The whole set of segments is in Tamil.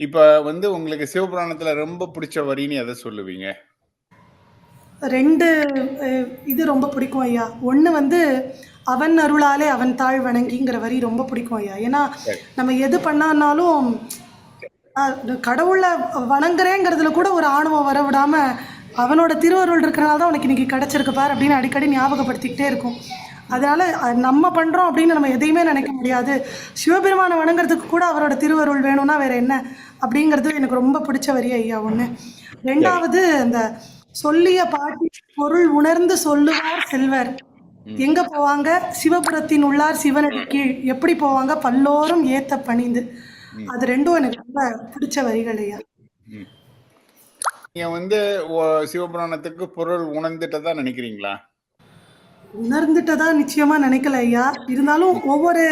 இப்ப வந்து உங்களுக்கு சிவபுராணத்துல ரொம்ப பிடிச்ச வரின்னு எதை சொல்லுவீங்க? 2 அ இது ரொம்ப பிடிக்கும் ஐயா. 1 வந்து "அவன் அருளாலே அவன் தாழ் வணங்கிங்கிற வரி ரொம்ப பிடிக்கும் ஐயா. ஏன்னா. நம்ம எது பண்ணான்னாலும் அ கடவுள வணங்குறேங்கிறதுல கூட ஒரு ஆணவம் வர விடாம, அவனோட திருவருள் இருக்கிறனால தான் உனக்கு இன்னைக்கு கிடைச்சிருக்கு பார் அப்படின்னு அடிக்கடி ஞாபகப்படுத்திக்கிட்டே இருக்கும். அதனால நம்ம பண்றோம் அப்படின்னு நம்ம எதையுமே நினைக்க முடியாது. சிவபெருமான வணங்குறதுக்கு கூட அவரோட திருவருள் வேணும்னா வேற என்ன? அப்படிங்கிறது எனக்கு ரொம்ப பிடிச்ச வரி ஐயா 1. சரி. 2வது அந்த "சொல்லிய பாட்டின் பொருள் உணர்ந்து சொல்லுவார் செல்வர். எங்க போவாங்க? சிவபுரத்தின் உள்ளார் சிவனடி கீழ். எப்படி போவாங்க? பல்லோரும் ஏத்த பணிந்து." அது 2ம் எனக்கு ரொம்ப பிடிச்ச வரிகள் ஐயா. நீங்க வந்து சிவபுராணத்துக்கு பொருள் உணர்ந்துட்டதா நினைக்கிறீங்களா? உணர்ந்துட்டதா நிச்சயமா நினைக்கல ஐயா. இருந்தாலும் ஒவ்வொரு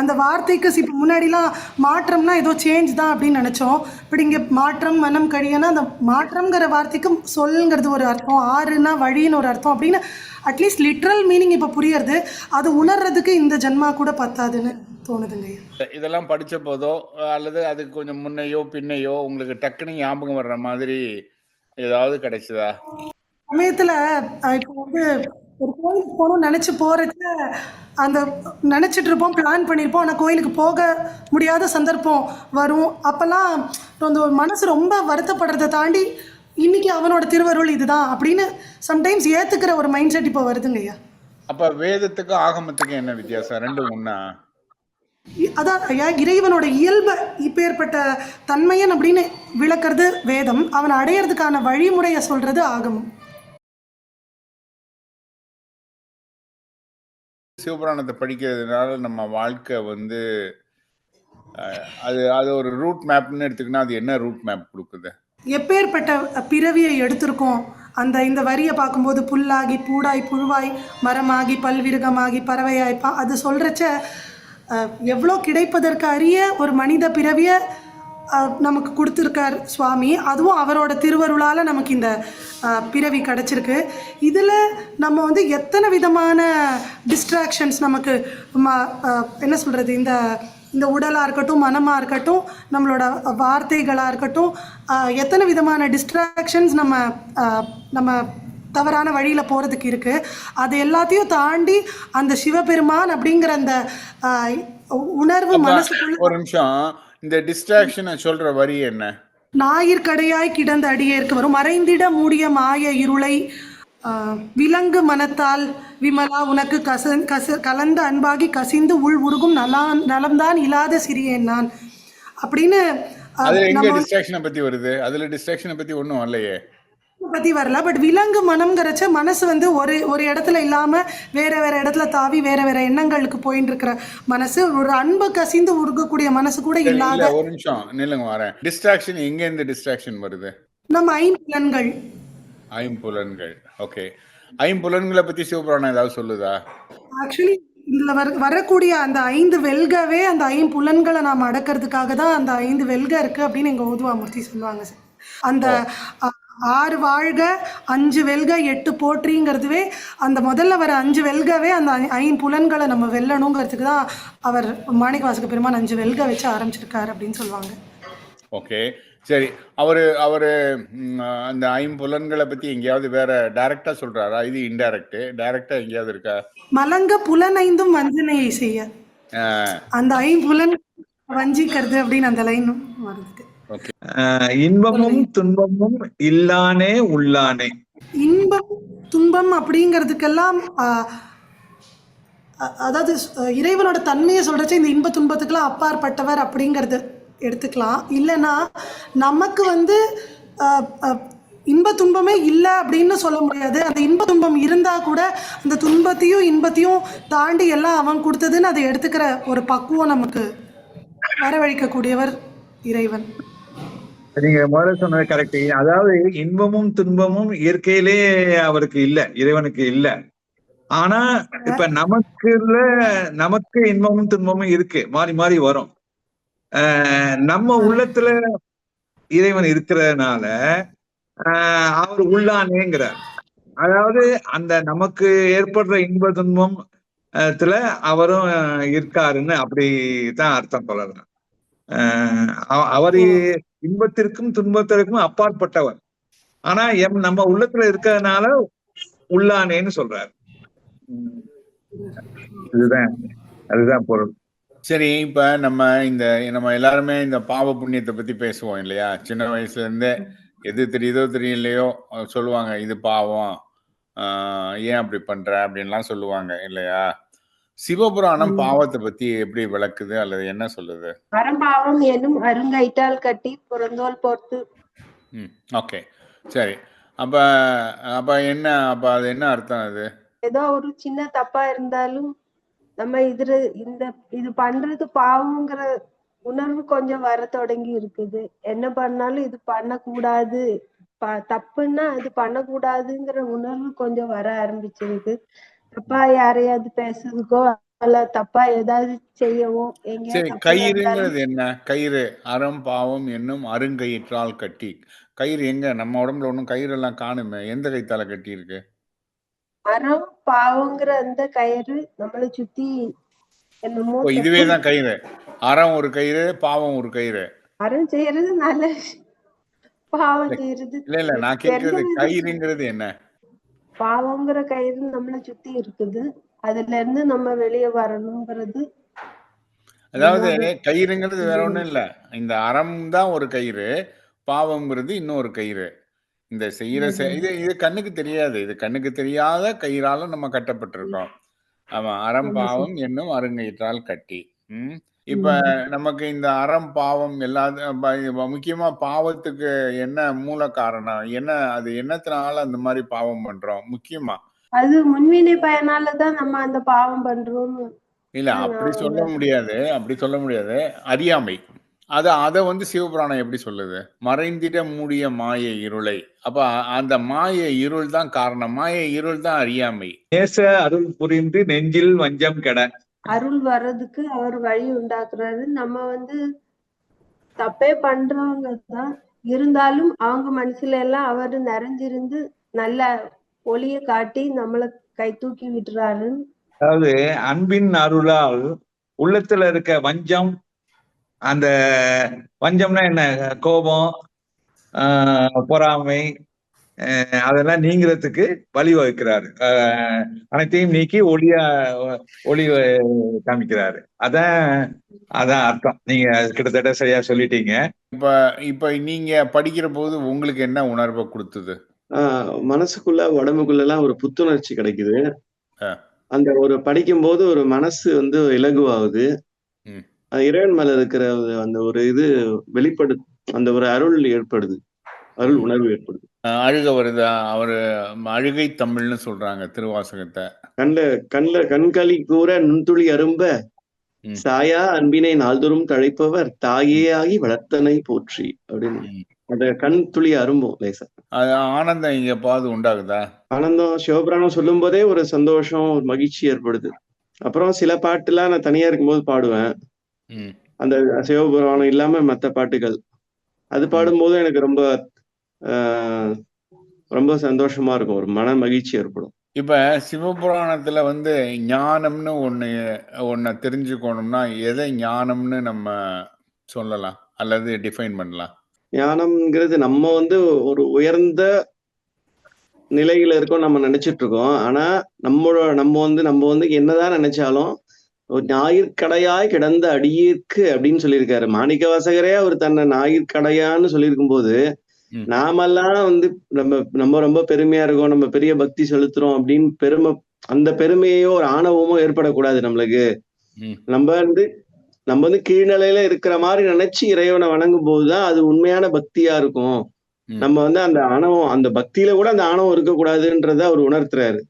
அந்த வார்த்தைக்கு இப்ப முன்னாடிலாம் மாற்றம்னா ஏதோ சேஞ்ச் தான் அப்படின்னு நினைச்சோம். பட் இங்க மாற்றம், மனம் கழியன்னா அந்த மாற்றம்ங்கிற வார்த்தைக்கு சொல்ங்கிறது ஒரு அர்த்தம், ஆறுனா வழின்னு ஒரு அர்த்தம் அப்படின்னு அட்லீஸ்ட் லிட்ரல் மீனிங் இப்ப புரியறது. அது உணர்றதுக்கு இந்த ஜென்மா கூட பத்தாதுன்னு தோணுதுங்க. இதெல்லாம் படிச்ச போதோ, அல்லது அதுக்கு கொஞ்சம் முன்னையோ, பின்னையோ உங்களுக்கு டக்குன்னு ஞாபகம் வர்ற மாதிரி ஏதாவது கிடைச்சதா? சமயத்துல இப்போ வந்து ஒரு கோயிலுக்கு போணும்னு நெனச்சு போறச்ச, அந்த நெனச்சிட்டு இருப்போம், பிளான் பண்ணியிருப்போம். ஆனா கோயிலுக்கு போக முடியாத சந்தர்ப்பம் வரும். அப்பலாம் அந்த ஒரு மனசு ரொம்ப வருத்தப்படுறத தாண்டி, இன்னைக்கு அவனோட திருவருள் இதுதான் அப்படின்னு சம்டைம்ஸ் ஏத்துக்கிற ஒரு மைண்ட் செட் இப்போ வருதுங்கய்யா. அப்ப வேதத்துக்கும், ஆகமத்துக்கும் என்ன வித்தியாசம்? 2ம் ஒண்ணா? இ அதான் ஐயா இறைவனோட இயல்ப இப்பேற்பட்ட தன்மையன் அப்படின்னு விளக்குறது வேதம். அவன அடையறதுக்கான வழிமுறைய சொல்றது ஆகமம். சிவபுராணத்தை படிக்கிறதுனால நம்ம வாழ்க்கை வந்து அது அது ஒரு ரூட் மேப்னு எடுத்துக்கினா, அது என்ன ரூட் மேப் கொடுக்குது எப்பேர்ப்பட்ட பிறவியை எடுத்திருக்கோம். அந்த இந்த வரியை பார்க்கும்போது புல்லாகி, பூடாய், புழுவாய், மரமாகி, பல்விருகமாகி, பறவையாய் அது சொல்றச்ச, எவ்வளோ கிடைப்பதற்கு அறிய ஒரு மனித பிறவியை நமக்கு குடுத்துருக்கார் சுவாமி. அதுவும் அவரோட திருவருளால நமக்கு இந்த பிறவி கிடைச்சிருக்கு. இதுல நம்ம வந்து எத்தன விதமான டிஸ்ட்ராக்ஷன்ஸ் நமக்கு ம என்ன சொல்றது? இந்த இந்த உடலா இருக்கட்டும், மனமா இருக்கட்டும், நம்மளோட வார்த்தைகளா இருக்கட்டும், எத்தன விதமான டிஸ்ட்ராக்ஷன்ஸ் நம்ம நம்ம தவறான வழியில போறதுக்கு இருக்கு. அது எல்லாத்தையும் தாண்டி அந்த சிவபெருமான் அப்படிங்கிற அந்த உணர்வு மனசுக்குள்ள ஒரு நிமிஷம். இந்த டிஸ்ட்ராக்ஷன சொல்ற வரி என்ன? "ஞாயிற்கடையாய் கிடந்த அடியேற்கு வரும் மறைந்திட மூடிய மாய இருளை விலங்கு மனத்தால் விமலா உனக்கு கச கச கலந்த அன்பாகி கசிந்து உள் உருகும் நலான் நலம்தான் இலாத சிறியேன் நான்." அப்படின்னு அதுல எங்க டிஸ்ட்ராக்ஷன பத்தி வருது? அதுல டிஸ்ட்ராக்ஷன பத்தி ஒண்ணும் வரலையே! பத்தி வரல. பட் விலங்கு மனம்ங்கிறச்ச மனசு வந்து ஒரு ஒரு இடத்துல இல்லாம, வேற வேற இடத்துல தாவி வேற வேற எண்ணங்களுக்கு போயின்னு இருக்கிற மனசு. ஒரு அன்பு கசிந்து உருகக்கூடிய மனசு கூட இல்லாத ஒரு நிமிஷம் நில்லுங்க வரேன். டிஸ்ட்ராக்ஷன் எங்கேருந்து டிஸ்ட்ராக்ஷன் வருது? நம்ம ஐம்புலன்கள். ஐம்புலன்கள். ஓகே. ஐம்புலன்கள பத்தி சிவபுராணம் ஏதாவது சொல்லுதா? ஆக்சுவலி இதுல வர வரக்கூடிய அந்த 5 வெல்கவே அந்த ஐம்புலன்கள நாம அடக்கிறதுக்காக தான் அந்த 5 வெல்க இருக்கு அப்படின்னு எங்க ஓதுவாமூர்த்தி சொல்லுவாங்க சார். அந்த 6 வாழ்க, 5 வெல்க, 8 போற்றிங்கிறதுவே அந்த முதல்ல வர 5 வெல்கவே அந்த ஐ ஐம்புலன்கள நம்ம வெல்லணுங்கிறதுக்கு தான் அவர் மாணிக்கவாசக பெருமான் 5 வெல்க வச்சு ஆரம்பிச்சிருக்காரு அப்படின்னு சொல்லுவாங்க. ஓகே. சரி. அவரு அவரு அந்த ஐம்புலன்கள பத்தி எங்கேயாவது வேற டைரக்ட்டா சொல்றாரா? இது இன்டைரக்ட். டைரக்ட்டா எங்கேயாவது இருக்கா? "மலங்க புலனைந்தும் வஞ்சனையை செய்ய." அந்த ஐம்புலன் வஞ்சிக்கிறது அப்படின்னு அந்த லைன் வருது. இன்பமும் துன்பமும் இல்லானே உள்ளானே. இன்பம், துன்பம் அப்படிங்கிறதுக்கெல்லாம் அதாவது இறைவனோட தன்மைய சொல்றச்ச இந்த இன்ப துன்பத்துக்கெல்லாம் அப்பாற்பட்டவர் அப்படிங்கிறது எடுத்துக்கலாம். இல்லன்னா, நமக்கு வந்து இன்ப துன்பமே இல்ல அப்படின்னு சொல்ல முடியாது. அந்த இன்ப துன்பம் இருந்தா கூட, அந்த துன்பத்தையும், இன்பத்தையும் தாண்டி எல்லாம் அவன் குடுத்ததுன்னு அத எடுத்துக்கிற ஒரு பக்குவம் நமக்கு வரவழைக்கக்கூடியவர் இறைவன். நீங்க முதல்ல சொன்னது கரெக்ட். அதாவது இன்பமும் துன்பமும் இயற்கையிலே அவருக்கு இல்ல. இறைவனுக்கு இல்ல. ஆனா, இப்ப நமக்குள்ள நமக்கு இன்பமும் துன்பமும் இருக்கு. மாறி மாறி வரும். நம்ம உள்ளத்துல இறைவன் இருக்கிறதுனால, அவர் உள்ளானேங்கிறார். அதாவது அந்த நமக்கு ஏற்படுற இன்ப துன்பம் த்துல அவரும் இருக்காருன்னு அப்படித்தான் அர்த்தம் கொள்ளலாம். அவர் அவ- அவரு இன்பத்திற்கும் துன்பத்திற்கும் அப்பாற்பட்டவர். ஆனா எம் நம்ம உள்ளத்துல இருக்கிறதுனால உள்ளானேன்னு சொல்றாரு. இதுதான். அதுதான் பொருள். சரி இப்ப நம்ம இந்த நம்ம எல்லாருமே இந்த பாவ புண்ணியத்தை பத்தி பேசுவோம் இல்லையா? சின்ன வயசுல இருந்தே எது தெரியுதோ தெரியலையோ சொல்லுவாங்க இது பாவம். ஏன் அப்படி பண்ற? அப்படின்லாம் சொல்லுவாங்க இல்லையா? சிவபுராணம். பாவத்தை பத்தி எப்படி விளக்குது? அல்லது என்ன சொல்லுது? பரம்பாவம் எனும் அருங்கயிற்றால் கட்டி புறந்தோல் போர்த்து. ம் ஓகே. சரி. அப்ப அப்ப என்ன அப்ப அது என்ன அர்த்தம் அது? ஏதோ ஒரு சின்ன தப்பா இருந்தாலும் நம்ம இதுல இந்த இது பண்றது பாவங்கிற உணர்வு கொஞ்சம் வர தொடங்கி இருக்குது. என்ன பண்ணாலும் இது பண்ணக்கூடாது. தப்புன்னா அது பண்ணக்கூடாதுங்கிற உணர்வு கொஞ்சம் வர ஆரம்பிச்சிருக்கு. தப்பா யாரையாவது பேசுறதுக்கோ அல்ல தப்பா ஏதாவது செய்யவோ சரி கயிறுங்கிறது என்ன? கயிறு அறம் பாவம் என்னும் அருங்கயிற்றால் கட்டி. கயிறு எங்க? நம்ம உடம்புல ஒன்றும் கயிறு எல்லாம் காணுமே. எந்த கைத்தால கட்டி இருக்கு அறம் பாவங்கிற அந்த கயிறு நம்மளை சுத்தி இதுவே தான் கயிறு. அறம் ஒரு கயிறு பாவம் ஒரு கயிறு. அறம் செய்யறது நல்ல. பாவம் செய்யறது இல்ல இல்ல நான் வித- கயிறுங்கிறது என்ன? பாவங்கிற கயிறு நம்மளை சுத்தி இருக்குது. அதுல இருந்து நம்ம வெளியே வரணுங்கிறது அதாவது கயிறுங்கிறது வேற ஒண்ணும் இல்ல. இந்த அறம் தான் ஒரு கயிறு பாவம்ங்கிறது இன்னொரு கயிறு. இந்த செய்யற இது இது கண்ணுக்கு தெரியாது. இது கண்ணுக்கு தெரியாத கயிறால நம்ம கட்டப்பட்டிருக்கோம். ஆமா அறம். பாவம் என்னும் அருங்கயிற்றால் கட்டி. இப்ப நமக்கு இந்த அறம் பாவம் எல்லா முக்கியமா பாவத்துக்கு என்ன மூல காரணம்? என்ன அது என்னத்தினால அந்த மாதிரி பாவம் பண்றோம்? முக்கியமா? அது முன்வினை பயனாலதான் நம்ம அந்த பாவம் பண்றோம்னு இல்ல அப்படி சொல்ல முடியாது. அப்படி சொல்ல முடியாது. அறியாமை. அத அத வந்து சிவபுராணம் எப்படி சொல்லுது? மறைந்திட மூடிய மாய இருளை. அப்ப அந்த மாய இருள் தான் காரணம். மாய இருள் தான் அறியாமை. நேச அருள் புரிந்து நெஞ்சில் வஞ்சம் கெட. அருள் வர்றதுக்கு அவர் வழி உண்டாக்குறாரு. நம்ம வந்து தப்பே பண்றவங்க தான் இருந்தாலும் அவங்க மனசுல எல்லாம் அவர் நிறைஞ்சிருந்து நல்ல ஒளிய காட்டி நம்மள கை தூக்கி விட்டுறாரு. அதாவது அன்பின் அருளால் உள்ளத்துல இருக்க வஞ்சம் அந்த வஞ்சம்னா என்ன? கோபம் ஆஹ் பொறாமை அதெல்லாம் நீங்கிறதுக்கு வழிவகுக்கிறாரு ஆஹ் அனைத்தையும் நீக்கி ஒளியா ஒளி காமிக்கிறாரு. அதான் அதான் அர்த்தம். நீங்க கிட்டத்தட்ட சரியா சொல்லிட்டீங்க. இப்ப இப்ப நீங்க படிக்கிற போது உங்களுக்கு என்ன உணர்வை கொடுத்தது? ஆஹ் மனசுக்குள்ள உடம்புக்குள்ள எல்லாம் ஒரு புத்துணர்ச்சி கிடைக்குது. அந்த ஒரு படிக்கும்போது ஒரு மனசு வந்து இலகுவாகுது. இறைவன் மேல இருக்கிற ஒரு- அந்த ஒரு இது வெளிப்படு அந்த ஒரு அருள் ஏற்படுது. அருள் உணர்வு ஏற்படுது. அழுக வருதா. அவரு அழுகை தமிழ்னு சொல்றாங்க திருவாசகத்தை. கண்ல கண்ல கண்களி கூற நுண்துளி அரும்ப. சாயா அன்பினை நாள்தோறும் தழைப்பவர் தாயே ஆகி வளர்த்தனை போற்றி அப்படின்னு. அந்த கண் துளி அரும்பும் லேசா. அது ஆனந்தம் இங்க எப்பாவது உண்டாகுதா? ஆனந்தம் சிவபுராணம் சொல்லும் போதே ஒரு சந்தோஷம் ஒரு மகிழ்ச்சி ஏற்படுது. அப்புறம் சில பாட்டுலாம் நான் தனியா இருக்கும்போது பாடுவேன். அந்த சிவபுராணம் இல்லாம மத்த பாட்டுகள். அது பாடும்போது எனக்கு ரொம்ப ரொம்ப சந்தோஷமா இருக்கும். ஒரு மன மகிழ்ச்சி ஏற்படும். இப்ப சிவபுராணத்துல வந்து ஞானம்னு ஒண்ணு ஒன்ன தெரிஞ்சுக்கணும்னா எதை ஞானம்னு நம்ம சொல்லலாம்? அல்லது டிஃபைன் பண்ணலாம்? ஞானம்ங்கிறது நம்ம வந்து ஒரு உயர்ந்த நிலையில இருக்கோம் நம்ம நினைச்சிட்டு இருக்கோம். ஆனா நம்மளோட நம்ம வந்து நம்ம வந்து என்னதான் நினைச்சாலும் ஒரு ஞாயிற்கடையாய் கிடந்த அடியிற்கு அப்படின்னு சொல்லியிருக்காரு. மாணிக்க வாசகரே அவர் தன்னை ஞாயிற்கடையான்னு சொல்லியிருக்கும் போது. நாமெல்லாம் வந்து நம்ம நம்ம ரொம்ப பெருமையா இருக்கோம் நம்ம பெரிய பக்தி செலுத்துறோம் அப்படின்னு பெருமை அந்த பெருமையோ ஒரு ஆணவமோ ஏற்படக்கூடாது நம்மளுக்கு. நம்ம வந்து நம்ம வந்து கீழ்நிலையில இருக்கிற மாதிரி நினைச்சு இறைவனை வணங்கும் போதுதான் அது உண்மையான பக்தியா இருக்கும். நம்ம வந்து அந்த ஆணவம் அந்த பக்தியில கூட அந்த ஆணவம் இருக்கக்கூடாதுன்றத அவர் உணர்த்துறாரு.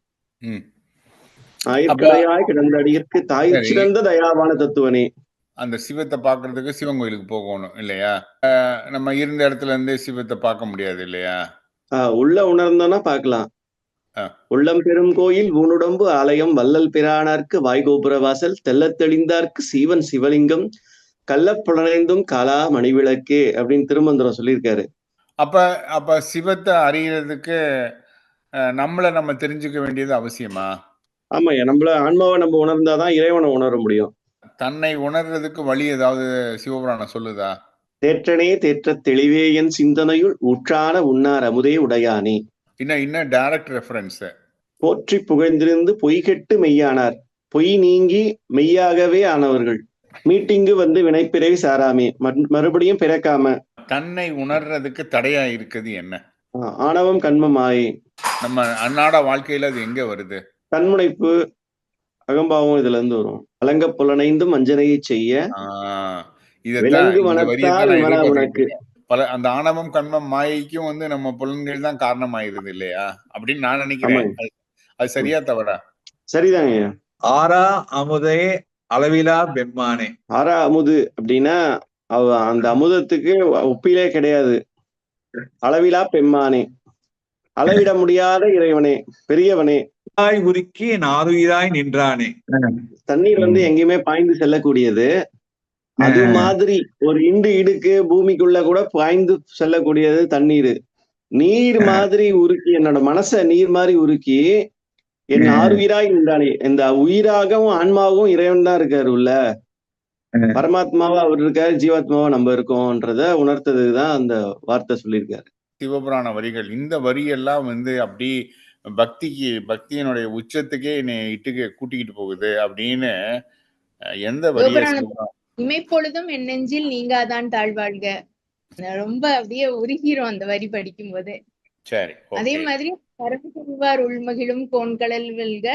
ஆயிற்கடையாய் கிடந்த அடியிற்கு தாய். சிறந்த தயாவான தத்துவனே அந்த சிவத்தை பார்க்கிறதுக்கு சிவன் கோயிலுக்கு போகணும் இல்லையா? நம்ம இருந்த இடத்துல இருந்தே சிவத்தை பார்க்க முடியாது இல்லையா? உள்ள உணர்ந்தோம்னா பார்க்கலாம். உள்ளம் பெரும் கோயில் ஊனுடம்பு ஆலயம் வள்ளல் பிரானார்க்கு வாய்கோபுர வாசல் தெள்ளத் தெளிந்தார்க்கு சீவன் சிவலிங்கம் கள்ளப்புலனைந்தும் கலா மணிவிளக்கே அப்படின்னு திருமந்திரம் சொல்லியிருக்காரு. அப்ப அப்ப சிவத்தை அறியறதுக்கு அஹ், நம்மள நம்ம தெரிஞ்சுக்க வேண்டியது அவசியமா? ஆமா நம்மள ஆன்மாவை நம்ம உணர்ந்தாதான் இறைவனை உணர முடியும். தன்னை உணர்றதுக்கு வழி ஏதாவது சிவபுராணம் சொல்லுதா? தேற்றனே தேற்றத் தெளிவே என் சிந்தனையுள் உற்றான உண்ணார் அமுதே உடையானே. இன்னும் இன்னும் டைரக்ட் ரெஃபரன்ஸ் போற்றி புகழ்ந்திருந்து பொய்கெட்டு மெய்யானார். பொய் நீங்கி மெய்யாகவே ஆனவர்கள். மீட்டிங்கு வந்து வினைப்பிறவி சாராமே. மறு- மறுபடியும் பிறக்காம. தன்னை உணர்றதுக்கு தடையா இருக்குது என்ன? ஆணவம் கண்மமாயே நம்ம அன்னாட வாழ்க்கையில அது எங்க வருது? தன்முனைப்பு அகம்பாவம் இதுல இருந்து வரும். அலங்க புலனைந்தும் அஞ்சனையை செய்ய விலங்கு மனத்தால் உனக்கு. பல அந்த ஆணவம் கண்மம் மாயைக்கும் வந்து நம்ம புலன்கள் தான் காரணமாயிருது இல்லையா? அப்படின்னு நான் நினைக்கிறேன். அது- சரியா தவறா? சரிதாங்க ஆறா அமுதே அளவிலா பெம்மானே ஆறா அமுது அப்படின்னா அவ அந்த அமுதத்துக்கு ஒப்பிலே கிடையாது. அளவிலா பெம்மானே. அளவிட முடியாத இறைவனே பெரியவனே. ஆய் உருக்கி நாதுயிராய் நின்றானே. தண்ணீர் வந்து எங்கேயுமே பாய்ந்து செல்லக்கூடியது. அது மாதிரி ஒரு இண்டு இடுக்கு பூமிக்குள்ள கூட பாய்ந்து செல்லக்கூடியது தண்ணீர். நீர் மாதிரி உருக்கி என்னோட மனச நீர் மாதிரி உருக்கி என். ஆறுயிராய் நின்றானே. இந்த உயிராகவும் ஆன்மாவும் இறைவன் தான் இருக்காரு உள்ள. பரமாத்மாவா அவர் இருக்காரு ஜீவாத்மாவா நம்ம இருக்கோம்ன்றத உணர்த்ததுதான் அந்த வார்த்தை சொல்லியிருக்காரு. சிவபுராண வரிகள். இந்த வரியெல்லாம் வந்து அப்படி பக்திக்கு பக்தியினுடைய உச்சத்துக்கே என்னை இட்டுக்கு கூட்டிக்கிட்டு போகுது அப்படின்னு எந்த இமைப்பொழுதும் என் நெஞ்சில் நீங்காதான் தாழ்வாழ்க. ரொம்ப அப்படியே உருகிறோம் அந்த வரி படிக்கும் போது சரி அதே மாதிரி பரம்புவார் உள்மகிழும் கோண்கடல் வெல்க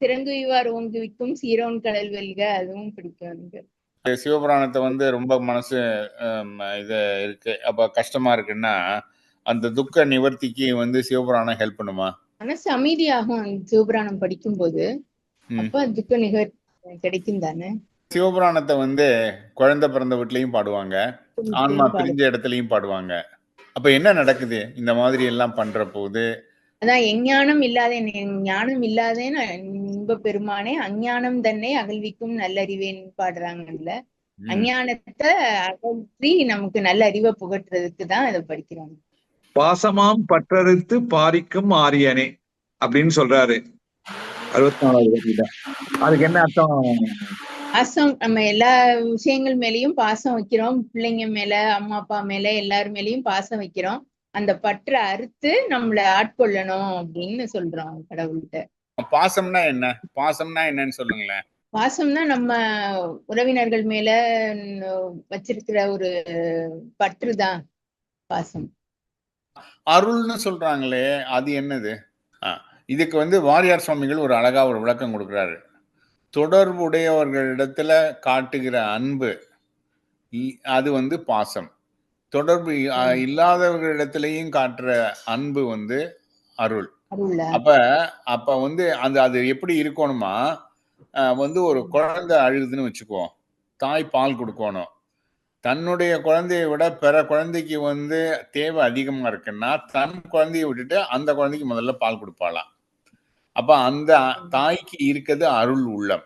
திறங்குவார் ஓங்குவிக்கும் சீரோன் கடல் வெல்க. அதுவும் பிடிக்கும் எனக்கு. சிவபுராணத்தை வந்து ரொம்ப மனசு இது இருக்கு. அப்ப கஷ்டமா இருக்குன்னா அந்த துக்க நிவர்த்திக்கு வந்து சிவபுராணம் ஹெல்ப் பண்ணுமா? மனசு அமைதியாகும் சிவபுராணம் படிக்கும் போது ம். அப்ப துக்க நிகர் கிடைக்கும் தானே? சிவபுராணத்தை வந்து குழந்தை பிறந்த வீட்லயும் பாடுவாங்க ஆன்மா. பிரிஞ்ச இடத்துலயும் பாடுவாங்க. அப்ப என்ன நடக்குது? இந்த மாதிரி எல்லாம் பண்ற போது அதான் எஞ்ஞானம் இல்லாதேன் என் ஞானம் இல்லாதேன் இன்ப பெருமானே அஞ்ஞானம் தன்னை அகழ்விக்கும் நல்லறிவேன் பாடுறாங்கல்ல. அஞ்ஞானத்தை அகற்றி நமக்கு நல்ல அறிவை புகட்டுறதுக்கு தான் இதை படிக்கிறோம். பாசமாம் பற்றறுத்து பாரிக்கும் ஆரியனே அப்படின்னு சொல்றாரு. அறுபத்தி நாலாவது அதுக்கு என்ன அர்த்தம்? பாசம் நம்ம எல்லா விஷயங்கள் மேலயும் பாசம் வைக்கிறோம். பிள்ளைங்க மேல அம்மா அப்பா மேல எல்லார் மேலயும் பாசம் வைக்கிறோம். அந்த பற்றை அறுத்து நம்மள ஆட்கொள்ளணும் அப்படின்னு சொல்றோம் கடவுள்கிட்ட. பாசம்னா என்ன? பாசம்னா என்னன்னு சொல்லுங்களேன். பாசம்னா நம்ம உறவினர்கள் மேல வச்சிருக்கிற ஒரு பற்று தான் பாசம். அருள்னு சொல்றாங்களே அது என்னது? இதுக்கு வந்து வாரியார் சுவாமிகள் ஒரு அழகா ஒரு விளக்கம் கொடுக்குறாரு. தொடர்புடையவர்களிடத்துல காட்டுகிற அன்பு அது வந்து பாசம். தொடர்பு இல்லாதவர்களிடத்திலையும் காட்டுற அன்பு வந்து அருள். அப்ப அப்ப வந்து அந்த அது எப்படி இருக்கணுமா? வந்து ஒரு குழந்தை அழுதுன்னு வச்சுக்குவோம். தாய் பால் கொடுக்கணும். தன்னுடைய குழந்தையை விட பிற குழந்தைக்கு வந்து தேவை அதிகமா இருக்குன்னா தன் குழந்தையை விட்டுட்டு அந்த குழந்தைக்கு முதல்ல பால் கொடுப்பாளாம். அப்ப அந்த தாய்க்கு இருக்கிறது அருள் உள்ளம்.